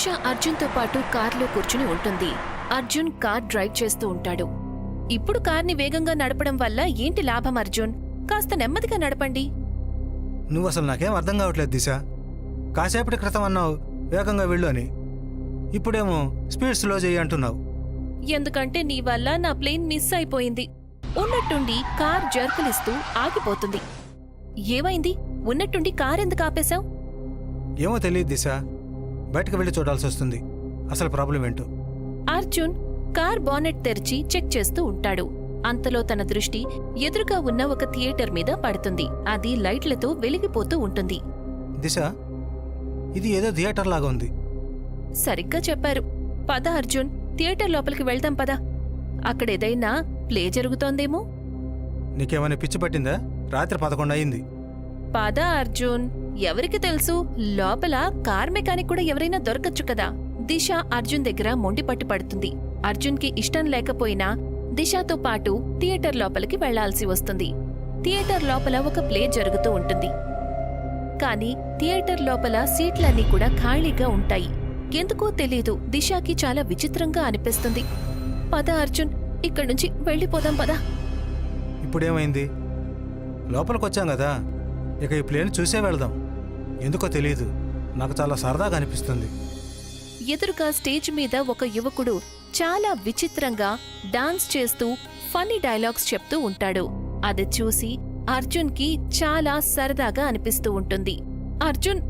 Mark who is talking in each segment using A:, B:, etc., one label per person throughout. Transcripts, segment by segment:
A: దిశ అర్జున్తో పాటు కార్లో కూర్చుని ఉంటుంది. అర్జున్ కార్ డ్రైవ్ చేస్తూ ఉంటాడు. ఇప్పుడు కార్ని వేగంగా నడపడం వల్ల ఏంటి లాభం అర్జున్? కాస్త నెమ్మదిగా నడపండి.
B: నువ్వు అసలు నాకేం అర్థం కావట్లేదు దిశ. కాసేపటి క్రితం అన్నావు వేగంగా వెళ్ళు అని. ఇప్పుడేమో స్పీడ్ స్లో చేయి అంటున్నావు.
A: ఎందుకంటే నీ వల్ల నా ప్లేన్ మిస్ అయిపోయింది. ఉన్నట్టుండి కార్ జర్కలిస్తూ ఆగిపోతుంది. ఏమైంది? ఉన్నట్టుండి కార్ ఎందుకు ఆపేశావు?
B: ఏమో తెలియదు దిశ. బయటకు వెళ్ళి చూడాల్సి వస్తుంది. అసలు ప్రాబ్లం ఏంటో.
A: అర్జున్ కార్ బానెట్ తెరిచి చెక్ చేస్తూ ఉంటాడు. అంతలో తన దృష్టి ఎదురుగా ఉన్న ఒక థియేటర్ మీద పడుతుంది. అది లైట్లతో వెలిగిపోతూ ఉంటుంది.
B: దిశ ఇది ఏదో థియేటర్ లాగా ఉంది.
A: సరిగ్గా చెప్పారు. పద అర్జున్ థియేటర్ లోపలికి వెళ్దాం పద. అక్కడేదైనా ప్లే జరుగుతోందేమో?
B: నీకేమైనా పిచ్చి పట్టిందా? రాత్రి పదకొండు అయింది.
A: పద అర్జున్. ఎవరికి తెలుసు? లోపల కార్ మెకానిక్ కూడా ఎవరైనా దొరకచ్చు కదా. దిశ అర్జున్ దగ్గర మొండి పట్టుపడుతుంది అర్జున్కి ఇష్టం లేకపోయినా దిశతో పాటు థియేటర్ లోపలికి వెళ్ళాల్సి వస్తుంది. థియేటర్ లోపల ఒక ప్లే జరుగుతూ ఉంటుంది. కానీ థియేటర్ లోపల సీట్లన్నీ కూడా ఖాళీగా ఉంటాయి. ఎందుకో తెలీదు దిశాకి చాలా విచిత్రంగా అనిపిస్తుంది. పద అర్జున్ ఇక్కడి నుంచి వెళ్ళిపోదాం పద.
B: ఇప్పుడేమైంది? లోపలికొచ్చాం కదా. ఇక ఈ ప్లేన్ చూసే వెళ్దాం. ఎందుకో తెలియదు నాకు చాలా సరదాగా అనిపిస్తుంది.
A: ఎదురుగా స్టేజ్ మీద ఒక యువకుడు చాలా విచిత్రంగా డాన్స్ చేస్తూ ఫన్నీ డైలాగ్స్ చెప్తూ ఉంటాడు. అది చూసి అర్జున్కి చాలా సరదాగా అనిపిస్తూ ఉంటుంది. అర్జున్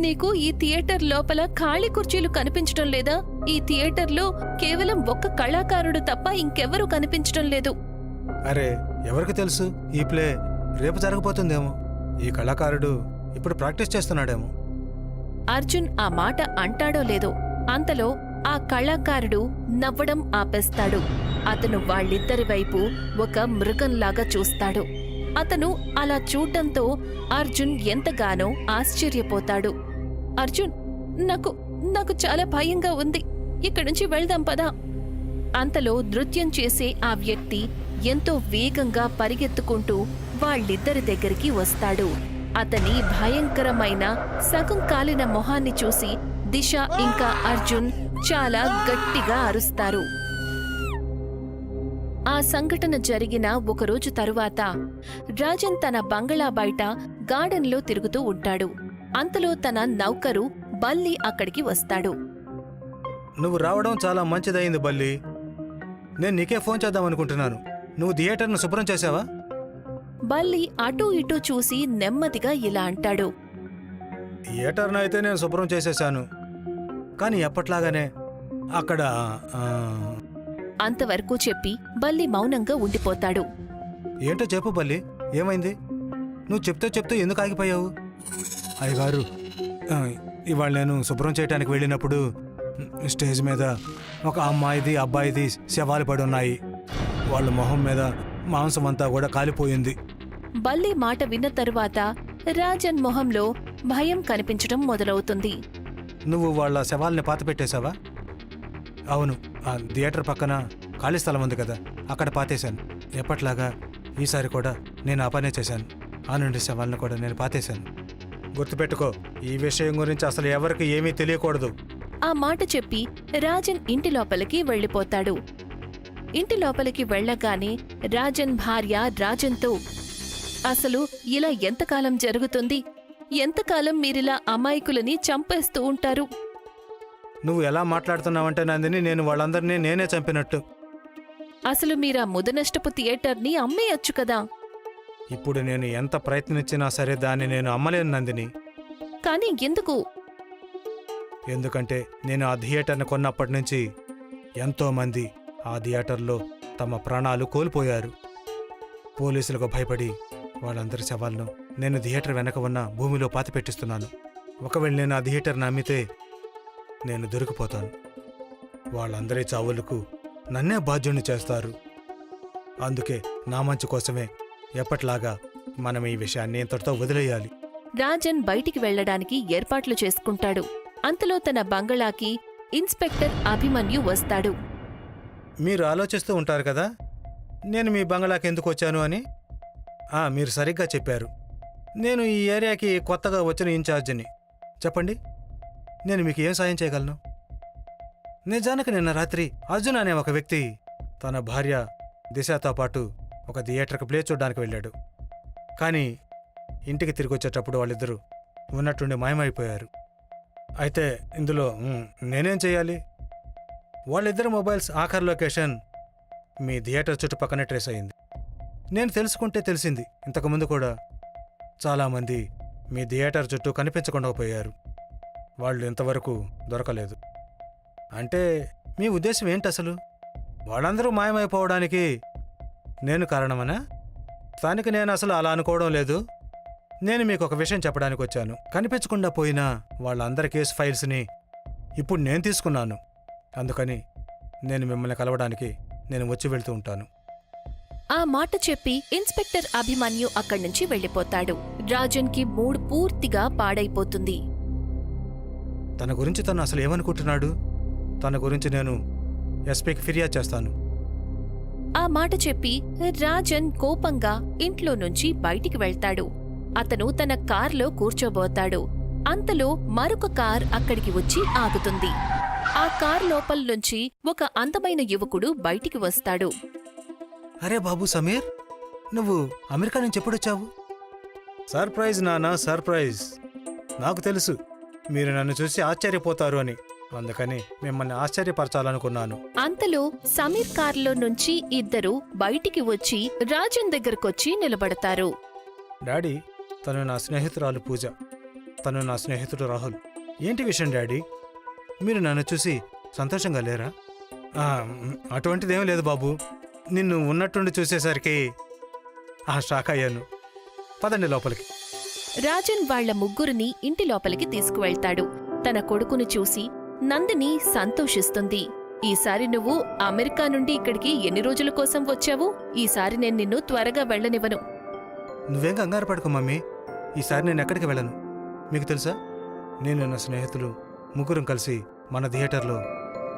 A: నీకు ఈ థియేటర్ లోపల ఖాళీ కుర్చీలు కనిపించడం లేదా? ఈ థియేటర్లో కేవలం ఒక్క కళాకారుడు తప్ప ఇంకెవరూ కనిపించడం లేదు.
B: అరే ఎవరికి తెలుసు? ఈ ప్లే రేపు జరగబోతుందేమో. ఈ కళాకారుడు ఇప్పుడు ప్రాక్టీస్ చేస్తున్నాడేమో.
A: అర్జున్ ఆ మాట అంటాడో లేదో అంతలో ఆ కళాకారుడు నవ్వడం ఆపేస్తాడు. అతను వాళ్ళిద్దరి వైపు ఒక మృగంలాగా చూస్తాడు. అతను అలా చూడటంతో అర్జున్ ఎంతగానో ఆశ్చర్యపోతాడు. అర్జున్ నాకు నాకు చాలా భయంగా ఉంది. ఇక్కడి నుంచి వెళ్దాం పదా. అంతలో నృత్యం చేసే ఆ వ్యక్తి ఎంతో వేగంగా పరిగెత్తుకుంటూ వాళ్ళిద్దరి దగ్గరికి వస్తాడు. అతని భయంకరమైన సగం కాలిన మొహాన్ని చూసి దిశ ఇంకా అర్జున్ చాలా గట్టిగా అరుస్తారు. ఆ సంఘటన జరిగిన ఒకరోజు తరువాత రాజన్ తన బంగళా బయట గార్డెన్లో తిరుగుతూ ఉంటాడు. అంతలో తన నౌకరు బల్లి అక్కడికి వస్తాడు.
B: నువ్వు రావడం చాలా మంచిదైంది బల్లి. నేను నీకే ఫోన్ చేద్దాం అనుకుంటున్నాను నువ్వు థియేటర్ను శుభ్రం చేసావా?
A: బల్లి అటూ ఇటూ చూసి నెమ్మదిగా ఇలా అంటాడు.
B: థియేటర్ను అయితే నేను శుభ్రం చేసేశాను. కానీ ఎప్పట్లాగానే అక్కడ ఆ,
A: అంతవరకు చెప్పి బల్లి మౌనంగా ఉండిపోతాడు.
B: ఏంటో చెప్పు బల్లి ఏమైంది? నువ్వు చెప్తే చెప్తూ ఎందుకు ఆగిపోయావు? అయ్యగారు ఆ, ఇవాళ నేను శుభ్రం చేయడానికి వెళ్ళినప్పుడు స్టేజ్ మీద ఒక అమ్మాయిది అబ్బాయిది శవాలు పడి ఉన్నాయి. వాళ్ళ మొహం మీద మాంసం అంతా కూడా కాలిపోయింది.
A: బల్లి మాట విన్న తరువాత రాజన్ మొహంలో భయం కనిపించడం మొదలవుతుంది.
B: నువ్వు వాళ్ళ శవాల్ని పాత పెట్టేశావా? అవును ఆ థియేటర్ పక్కన ఖాళీ స్థలం ఉంది కదా అక్కడ పాతేశాను. ఎప్పట్లాగా? ఈసారి కూడా నేను ఆ పనే చేశాను. ఆ నుండి శవాలను కూడా నేను పాతేశాను. గుర్తుపెట్టుకో ఈ విషయం గురించి అసలు ఎవరికి ఏమీ తెలియకూడదు.
A: ఆ మాట చెప్పి రాజన్ ఇంటి లోపలికి వెళ్ళిపోతాడు. ఇంటి లోపలికి వెళ్ళగానే రాజన్ భార్య రాజన్తో అసలు ఇలా ఎంతకాలం జరుగుతుంది? ఎంతకాలం మీరిలా అమాయకులని చంపేస్తూ ఉంటారు?
B: నువ్వు ఎలా మాట్లాడుతున్నావంటే నందిని నేను వాళ్ళందరినీ నేనే చంపినట్టు.
A: అసలు మీరా ముదనష్టపు థియేటర్ని అమ్మేయొచ్చు కదా?
B: ఇప్పుడు నేను ఎంత ప్రయత్నించినా సరే దాన్ని నేను అమ్మలేను నందిని.
A: కానీ ఎందుకు?
B: ఎందుకంటే నేను ఆ థియేటర్ని కొన్నప్పటి నుంచి ఎంతో మంది ఆ థియేటర్లో తమ ప్రాణాలు కోల్పోయారు. పోలీసులకు భయపడి వాళ్ళందరి శవాలను నేను థియేటర్ వెనక ఉన్న భూమిలో పాతి పెట్టిస్తున్నాను. ఒకవేళ నేను ఆ థియేటర్ని అమ్మితే నేను దొరికిపోతాను. వాళ్ళందరి చావులకు నన్నే బాధ్యుణ్ణి చేస్తారు. అందుకే నా మంచి కోసమే ఎప్పట్లాగా మనం ఈ విషయాన్ని ఇంతటితో వదిలేయాలి.
A: రాజన్ బయటికి వెళ్ళడానికి ఏర్పాట్లు చేసుకుంటాడు. అంతలో తన బంగళాకి ఇన్స్పెక్టర్ అభిమన్యు వస్తాడు.
B: మీరు ఆలోచిస్తూ ఉంటారు కదా నేను మీ బంగళాకి ఎందుకు వచ్చాను అని? మీరు సరిగ్గా చెప్పారు. నేను ఈ ఏరియాకి కొత్తగా వచ్చిన ఇన్ఛార్జిని. చెప్పండి. నేను మీకు ఏం సాయం చేయగలను? నిజానికి నిన్న రాత్రి అర్జున్ అనే ఒక వ్యక్తి తన భార్య దిశతో పాటు ఒక థియేటర్కి ప్లే చూడడానికి వెళ్ళాడు. కానీ ఇంటికి తిరిగి వచ్చేటప్పుడు వాళ్ళిద్దరూ ఉన్నట్టుండి మాయమైపోయారు. అయితే ఇందులో నేనేం చేయాలి? వాళ్ళిద్దరు మొబైల్స్ ఆఖరి లొకేషన్ మీ థియేటర్ చుట్టుపక్కనే ట్రేస్ అయింది. నేను తెలుసుకుంటే తెలిసింది. ఇంతకుముందు కూడా చాలామంది మీ థియేటర్ చుట్టూ కనిపించకుండా పోయారు వాళ్ళు ఇంతవరకు దొరకలేదు. అంటే మీ ఉద్దేశం ఏంటి అసలు? వాళ్ళందరూ మాయమైపోవడానికి నేను కారణమనా? దానికి నేను అసలు అలా అనుకోవడం లేదు. నేను మీకు ఒక విషయం చెప్పడానికి వచ్చాను. కనిపించకుండా పోయిన వాళ్ళందరి కేసు ఫైల్స్ని ఇప్పుడు నేను తీసుకున్నాను. అందుకని నేను మిమ్మల్ని కలవడానికి నేను వచ్చి వెళ్తూ ఉంటాను.
A: ఆ మాట చెప్పి ఇన్స్పెక్టర్ అభిమన్యు అక్కడి నుంచి వెళ్ళిపోతాడు. రాజన్కి మూడ్ పూర్తిగా పాడైపోతుంది.
B: తన గురించి తను అసలు ఏమనుకుంటున్నాడు? తన గురించి నేను ఎస్పీకి ఫిర్యాదు చేస్తాను.
A: ఆ మాట చెప్పి రాజన్ కోపంగా ఇంట్లో నుంచి బయటికి వెళ్తాడు. అతను తన కార్లో కూర్చోబోతాడు. అంతలో మరొక కార్ అక్కడికి వచ్చి ఆగుతుంది. ఆ కార్ లోపల నుంచి ఒక అందమైన యువకుడు బయటికి వస్తాడు.
B: అరే బాబు సమీర్ నువ్వు అమెరికా నుంచి ఎప్పుడొచ్చావు? సర్ప్రైజ్ నానా సర్ప్రైజ్. నాకు తెలుసు మీరు నన్ను చూసి ఆశ్చర్యపోతారు అని. అందుకని మిమ్మల్ని ఆశ్చర్యపరచాలనుకున్నాను.
A: అంతలో సమీర్ కార్లో నుంచి ఇద్దరు బయటికి వచ్చి రాజన్ దగ్గరకొచ్చి నిలబడతారు.
B: డాడీ తను నా స్నేహితురాలు పూజ. తను నా స్నేహితుడు రాహుల్. ఏంటి విషయం డాడీ? మీరు నన్ను చూసి సంతోషంగా లేరా? అటువంటిదేం లేదు బాబు. నిన్ను ఉన్నట్టుండి చూసేసరికి ఆ షాక్ అయ్యాను. పదండి లోపలికి.
A: రాజన్ వాళ్ళ ముగ్గురిని ఇంటి లోపలికి తీసుకువెళ్తాడు. తన కొడుకును చూసి నందిని సంతోషిస్తుంది. ఈసారి నువ్వు అమెరికా నుండి ఇక్కడికి ఎన్ని రోజుల కోసం వచ్చావు? ఈసారి నేను నిన్ను త్వరగా వెళ్ళనివ్వను.
B: నువ్వేం కంగారు పడుకో మమ్మీ. ఈసారి నేను ఎక్కడికి వెళ్ళను. మీకు తెలుసా? నేను నా స్నేహితులు ముగ్గురం కలిసి మన థియేటర్లో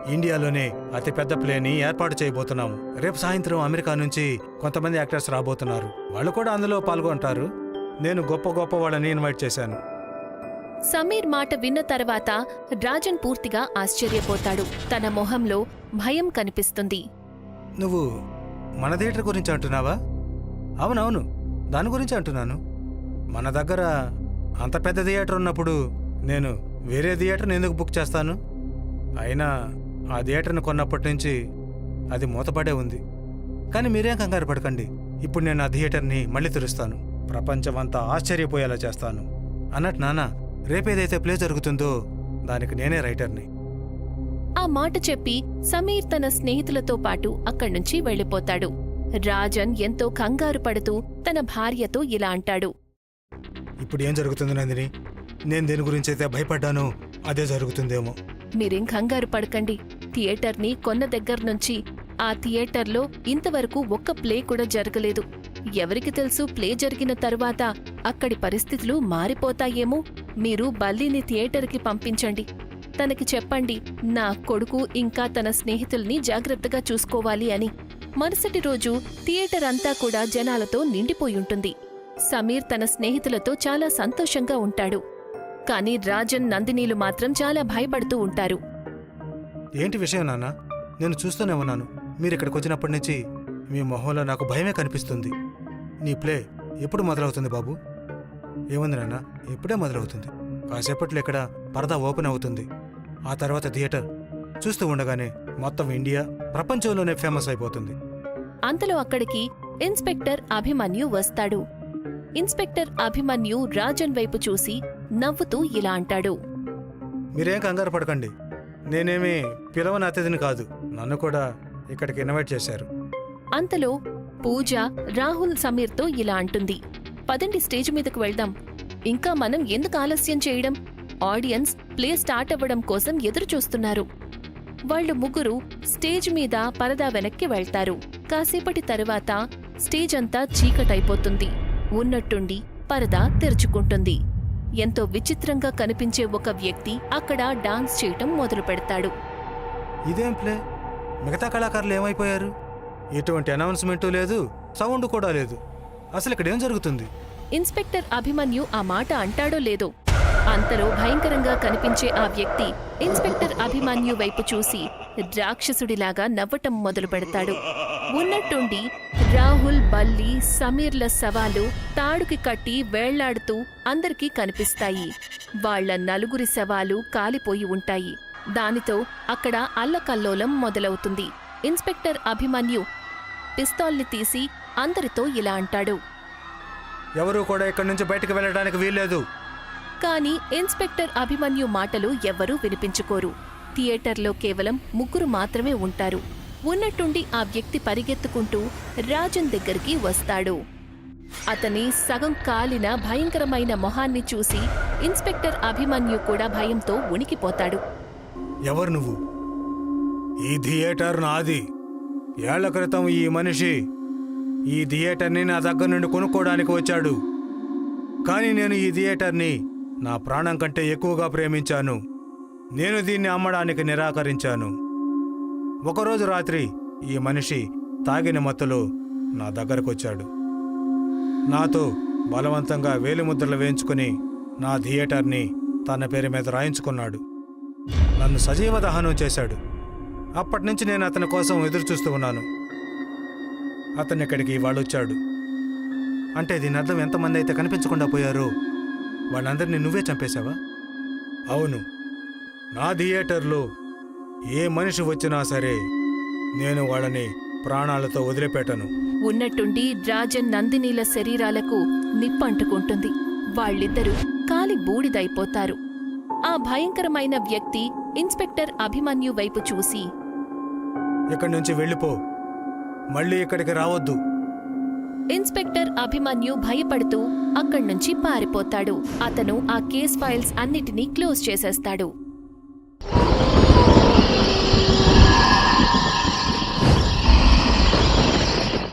B: ఇండియాలోనే అతిపెద్ద ప్లేని ఏర్పాటు చేయబోతున్నాము రేపు సాయంత్రం అమెరికా నుంచి కొంతమంది యాక్టర్స్ రాబోతున్నారు. వాళ్ళు కూడా అందులో పాల్గొంటారు. నేను గొప్ప గొప్ప వాళ్ళని ఇన్వైట్ చేశాను.
A: సమీర్ మాట విన్న తర్వాత రాజన్ పూర్తిగా ఆశ్చర్యపోతాడు. తన మొహంలో భయం కనిపిస్తుంది.
B: నువ్వు మన థియేటర్ గురించి అంటున్నావా? అవునవును దాని గురించి అంటున్నాను. మన దగ్గర అంత పెద్ద థియేటర్ ఉన్నప్పుడు నేను వేరే థియేటర్ని ఎందుకు బుక్ చేస్తాను? అయినా ఆ థియేటర్ని కొన్నప్పటి నుంచి అది మూతపడే ఉంది. కానీ మీరేం కంగారు పడకండి. ఇప్పుడు నేను ఆ థియేటర్ని మళ్ళీ తెరుస్తాను. ప్రపంచమంతా ఆశ్చర్యపోయేలా చేస్తాను. అన్నట్టు నాన్న రేపేదైతే ప్లే జరుగుతుందో దానికి నేనే రైటర్ని.
A: ఆ మాట చెప్పి సమీర్ తన స్నేహితులతో పాటు అక్కడ్నుంచి వెళ్ళిపోతాడు. రాజన్ ఎంతో కంగారు పడుతూ తన భార్యతో ఇలా అంటాడు.
B: ఇప్పుడు ఏం జరుగుతుంది నందిని? నేను దేని గురించి అయితే భయపడ్డానో అదే జరుగుతుందేమో.
A: మీరేం కంగారు పడకండి. థియేటర్ని కొన్న దగ్గర్నుంచి ఆ థియేటర్లో ఇంతవరకు ఒక్క ప్లే కూడా జరగలేదు. ఎవరికి తెలుసు ప్లే జరిగిన తరువాత అక్కడి పరిస్థితులు మారిపోతాయేమో? మీరు బల్లిని థియేటర్కి పంపించండి. తనకి చెప్పండి నా కొడుకు ఇంకా తన స్నేహితుల్ని జాగ్రత్తగా చూసుకోవాలి అని. మరుసటి రోజు థియేటర్ అంతా కూడా జనాలతో నిండిపోయుంటుంది సమీర్ తన స్నేహితులతో చాలా సంతోషంగా ఉంటాడు. కానీ రాజన్ నందినీలు మాత్రం చాలా భయపడుతూ ఉంటారు.
B: ఏంటి విషయం నాన్న? నేను చూస్తూనే ఉన్నాను. మీరు ఇక్కడికి వచ్చినప్పటి నుంచి మీ మొహంలో నాకు భయమే కనిపిస్తుంది. నీ ప్లే ఎప్పుడు మొదలవుతుంది బాబు? ఏముంది నాన్న? ఎప్పుడే మొదలవుతుంది. కాసేపట్లో ఇక్కడ పరదా ఓపెన్ అవుతుంది. ఆ తర్వాత థియేటర్. చూస్తూ ఉండగానే మొత్తం ఇండియా ప్రపంచంలోనే ఫేమస్ అయిపోతుంది.
A: అంతలో అక్కడికి ఇన్స్పెక్టర్ అభిమన్యు వస్తాడు. ఇన్స్పెక్టర్ అభిమన్యు రాజన్ వైపు చూసి నవ్వుతూ ఇలా అంటాడు.
B: మీరేం కంగారు పడకండి. నేనేమి పిలవని అతిథిని కాదు. నన్ను కూడా ఇక్కడికి ఇన్వైట్ చేశారు.
A: అంతలో పూజ రాహుల్ సమీర్తో ఇలా అంటుంది. పదండి స్టేజ్ మీదకు వెళ్దాం. ఇంకా మనం ఎందుకు ఆలస్యం చేయడం? ఆడియన్స్ ప్లే స్టార్ట్ అవ్వడం కోసం ఎదురు చూస్తున్నారు వాళ్ళు ముగ్గురు స్టేజ్ మీద పరదా వెనక్కి వెళ్తారు. కాసేపటి తరువాత స్టేజ్ అంతా చీకటైపోతుంది. ఉన్నట్టుండి పరదా తెరుచుకుంటుంది. ఎంతో విచిత్రంగా కనిపించే ఒక వ్యక్తి అక్కడ డాన్స్ చేయటం మొదలు పెడతాడు.
B: ఇదేం ప్లే? మిగతా కళాకారులు ఏమైపోయారు? ఎటువంటి అనౌన్స్మెంటు లేదు సౌండ్ కూడా లేదు. అసలు ఇక్కడ ఏం జరుగుతుంది?
A: ఇన్స్పెక్టర్ అభిమన్యు ఆ మాట అంటాడో లేదో? అంతలో భయంకరంగా కనిపించే ఆ వ్యక్తి ఇన్స్పెక్టర్ అభిమన్యు వైపు చూసి రాక్షసుడిలాగా నవ్వటం మొదలు పెడతాడు ఉన్నట్టుండి రాహుల్ బల్లి సమీర్ల శవాలు తాడుకి కట్టి వేళ్ళాడుతూ అందరికీ కనిపిస్తాయి. వాళ్ళ నలుగురి శవాలు కాలిపోయి ఉంటాయి. దానితో అక్కడ అల్లకల్లోలం మొదలవుతుంది. ఇన్స్పెక్టర్ అభిమన్యు పిస్తోల్ని తీసి అందరితో ఇలా అంటాడు.
B: ఎవరూ కూడా ఇక్కడి నుంచి బయటకు వెళ్ళడానికి వీల్లేదు.
A: కానీ ఇన్స్పెక్టర్ అభిమన్యు మాటలు ఎవ్వరూ వినిపించుకోరు. థియేటర్లో కేవలం ముగ్గురు మాత్రమే ఉంటారు. ఉన్నట్టుండి ఆ వ్యక్తి పరిగెత్తుకుంటూ రాజన్ దగ్గరికి వస్తాడు. అతని సగం కాలిన భయంకరమైన మొహాన్ని చూసి ఇన్స్పెక్టర్ అభిమన్యు కూడా భయంతో ఉనికిపోతాడు.
B: ఎవరు నువ్వు? ఈ థియేటర్ నాది. ఏళ్ళ క్రితం ఈ మనిషి ఈ థియేటర్ని నా దగ్గర నుండి కొనుక్కోవడానికి వచ్చాడు. కానీ నేను ఈ థియేటర్ని నా ప్రాణం కంటే ఎక్కువగా ప్రేమించాను. నేను దీన్ని అమ్మడానికి నిరాకరించాను. ఒకరోజు రాత్రి ఈ మనిషి తాగిన మత్తులో నా దగ్గరకు వచ్చాడు నాతో బలవంతంగా వేలిముద్రలు వేయించుకుని నా థియేటర్ని తన పేరు మీద రాయించుకున్నాడు. నన్ను సజీవ దహనం చేశాడు. అప్పటి నుంచి నేను అతని కోసం ఎదురుచూస్తూ ఉన్నాను. అతను ఇక్కడికి ఇవాళ వచ్చాడు అంటే దీని అర్థం ఎంతమంది అయితే కనిపించకుండా పోయారో వాళ్ళందరినీ నువ్వే చంపేశావా? అవును. నా థియేటర్లో ఏ మనిషి వచ్చినా సరే నేను వాళ్ళని ప్రాణాలతో వదిలిపెట్టను.
A: ఉన్నట్టుండి రాజన్ నందినీల శరీరాలకు నిప్పంటుకుంటుంది. వాళ్ళిద్దరూ కాలి బూడిదైపోతారు. ఆ భయంకరమైన వ్యక్తి ఇన్స్పెక్టర్ అభిమన్యు వైపు చూసి
B: ఇక్కడి నుంచి వెళ్ళిపో. మళ్ళీ ఇక్కడికి రావద్దు.
A: ఇన్స్పెక్టర్ అభిమన్యు భయపడుతూ అక్కడ్నుంచి పారిపోతాడు. అతను ఆ కేస్ ఫైల్స్ అన్నిటినీ క్లోజ్ చేసేస్తాడు.